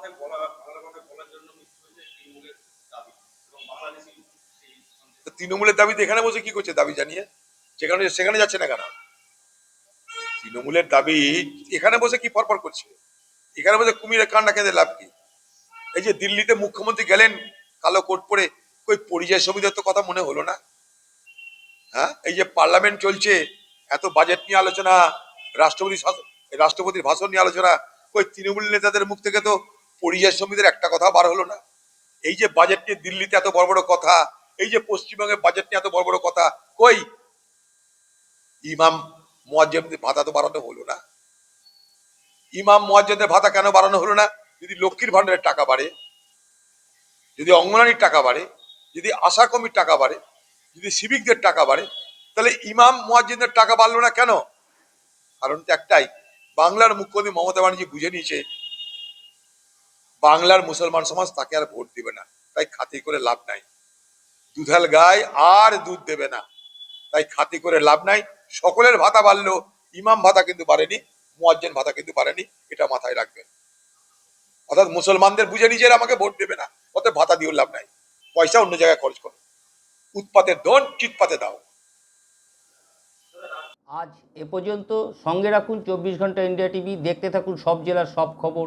কথায় বলা বাংলা কথায় বলার জন্য তৃণমূলের দাবি এখানে বসে কি করছে দাবি জানিয়ে? সেখানে সেখানে যাচ্ছে না কেন? তৃণমূলের দাবি এখানে বসে কি ফরফর করছে? এখানে বসে কুমিরের কান্না কেঁদে লাভ কি? এই যে দিল্লিতে মুখ্যমন্ত্রী গেলেন কালো কোট পরে, কই পরিযায় সমিতির তো কথা মনে হলো না? হ্যাঁ? এই যে পার্লামেন্ট চলছে, এত বাজেট নিয়ে আলোচনা, রাষ্ট্রপতি রাষ্ট্রপতির ভাষণ নিয়ে আলোচনা, কই তৃণমূল নেতাদের মুখ থেকে তো পরিযায়ী শ্রমিকদের একটা কথা বার হলো না। এই যে বাজেট নিয়ে দিল্লিতে এত বড় বড় কথা, এই যে পশ্চিমবঙ্গের বাজেট নিয়ে এত বড় বড় কথা, কই? ইমাম মোয়াজ্জেমদের ভাতা তো বাড়ানো হলো না। ইমাম মোয়াজ্জেমদের ভাতা কেন বাড়ানো হলো না? যদি লক্ষ্মীর ভান্ডারের টাকা বাড়ে, যদি অঙ্গনারীর টাকা বাড়ে, যদি আশা কমির টাকা বাড়ে, যদি সিভিকদের টাকা বাড়ে, তাহলে ইমাম মোয়াজ্জিনদের টাকা বাড়লো না কেন? কারণ তো একটাই, বাংলার মুখ্যমন্ত্রী মমতা ব্যানার্জি বুঝে নিয়েছে বাংলার মুসলমান সমাজ তাকে আর ভোট দিবে না। তাই খাতি করে লাভ নাই। দুধাল গায়ে আর দুধ দেবে না। তাই খাতি করে লাভ নাই। সকলের ভাতা বাড়লো ইমাম ভাতা কিন্তু বাড়েনি, মুয়াজ্জেন ভাতা কিন্তু বাড়েনি, এটা মাথায় রাখবেন। অর্থাৎ মুসলমানদের বুঝে এরা আমাকে ভোট দেবে না, অতএব ভাতা দিয়েও লাভ নাই। পয়সা অন্য জায়গায় খরচ করো। উৎপাতের দন চিৎপাতে দাও। আজ এ পর্যন্ত সঙ্গে রাখুন চব্বিশ ঘণ্টা ইন্ডিয়া টিভি। দেখতে থাকুন সব জেলার সব খবর।